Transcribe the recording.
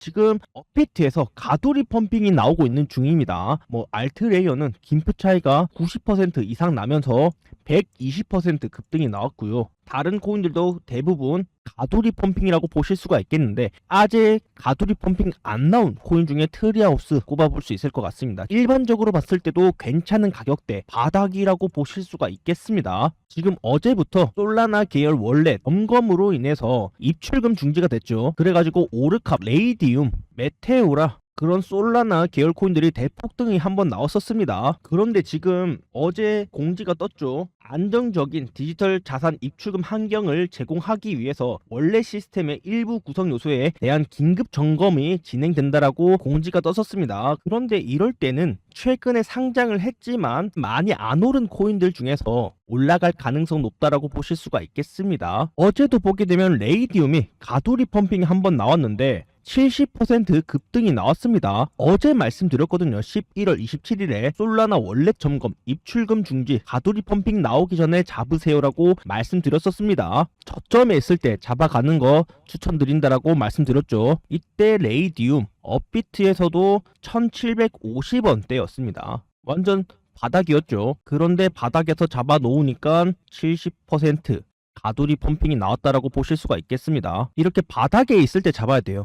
지금 업비트에서 가두리 펌핑이 나오고 있는 중입니다. 뭐 알트 레이어는 김프 차이가 90% 이상 나면서 120% 급등이 나왔고요. 다른 코인들도 대부분 가두리 펌핑이라고 보실 수가 있겠는데 아직 가두리 펌핑 안 나온 코인 중에 트리하우스 꼽아볼 수 있을 것 같습니다. 일반적으로 봤을 때도 괜찮은 가격대 바닥이라고 보실 수가 있겠습니다. 지금 어제부터 솔라나 계열 월렛 점검으로 인해서 입출금 중지가 됐죠. 그래가지고 오르캅, 레이디움, 메테오라 그런 솔라나 계열 코인들이 대폭등이 한번 나왔었습니다. 그런데 지금 어제 공지가 떴죠. 안정적인 디지털 자산 입출금 환경을 제공하기 위해서 원래 시스템의 일부 구성 요소에 대한 긴급 점검이 진행된다라고 공지가 떴었습니다. 그런데 이럴 때는 최근에 상장을 했지만 많이 안 오른 코인들 중에서 올라갈 가능성 높다라고 보실 수가 있겠습니다. 어제도 보게 되면 레이디움이 가두리 펌핑이 한번 나왔는데 70% 급등이 나왔습니다. 어제 말씀드렸거든요. 11월 27일에 솔라나 원래 점검, 입출금 중지, 가두리 펌핑 나오기 전에 잡으세요라고 말씀드렸었습니다. 저점에 있을 때 잡아가는 거 추천드린다라고 말씀드렸죠. 이때 레이디움, 업비트에서도 1750원대였습니다. 완전 바닥이었죠. 그런데 바닥에서 잡아 놓으니까 70% 가두리 펌핑이 나왔다라고 보실 수가 있겠습니다. 이렇게 바닥에 있을 때 잡아야 돼요.